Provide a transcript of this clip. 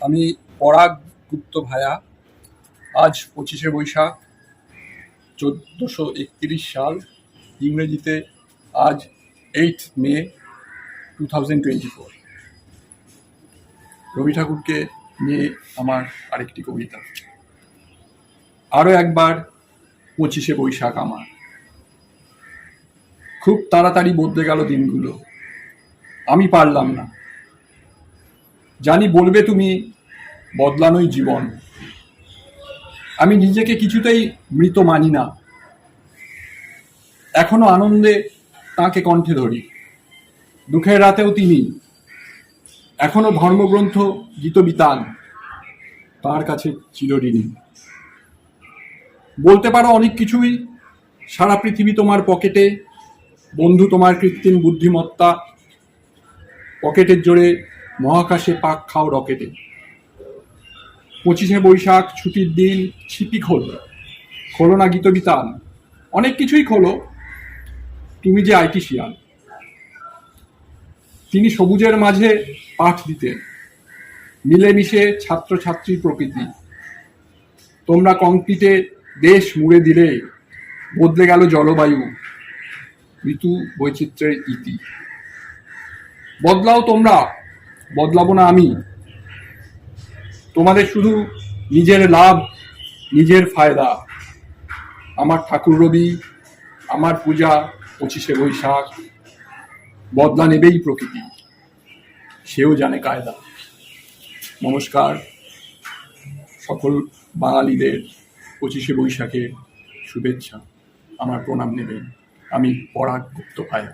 আমি পরাগ গুপ্ত ভায়া, আজ পঁচিশে বৈশাখ, চোদ্দোশো একত্রিশ সাল, ইংরেজিতে আজ eight May, two thousand twenty four. Rabi ঠাকুরকে নিয়ে আমার আরেকটি কবিতা। আরও একবার পঁচিশে বৈশাখ আমার। খুব তাড়াতাড়ি বদলে গেল দিনগুলো। আমি পারলাম না। জানি বলবে তুমি, বদলানোই জীবন। আমি নিজেকে কিছুতেই মৃত মানি না। এখনও আনন্দে তাকে কণ্ঠে ধরি। দুঃখের রাতেও তিনি। এখনও ধর্মগ্রন্থ গীতবিতান তার কাছে চিরঋণী। বলতে পারো অনেক কিছুই। সারা পৃথিবী তোমার পকেটে। বন্ধু তোমার কৃত্রিম বুদ্ধিমত্তা। পকেটের জোরে মহাকাশে পাক খাও রকেটে। পঁচিশে বৈশাখ ছুটির দিন ছিপি খোল, খোলো না গীতবিতান অনেক কিছুই খোলো, তুমি যে আইটিশিয়ান তিনি সবুজের মাঝে পাঠ দিতেন, মিলেমিশে ছাত্রছাত্রী প্রকৃতি। তোমরা কংক্রিটে দেশ মুড়ে দিলে, বদলে গেল জলবায়ু, ঋতু বৈচিত্র্যের ইতি। বদলাও তোমরা বদলাবো না আমি। তোমাদের শুধু নিজের লাভ, নিজের ফায়দা। আমার ঠাকুর রবি, আমার পূজা, পঁচিশে বৈশাখ। বদলা নেবেই প্রকৃতি। সেও জানে কায়দা। নমস্কার। সকল বাঙালিদের পঁচিশে বৈশাখের শুভেচ্ছা। আমার প্রণাম নেবেন। আমি পরাগ গুপ্ত ভায়া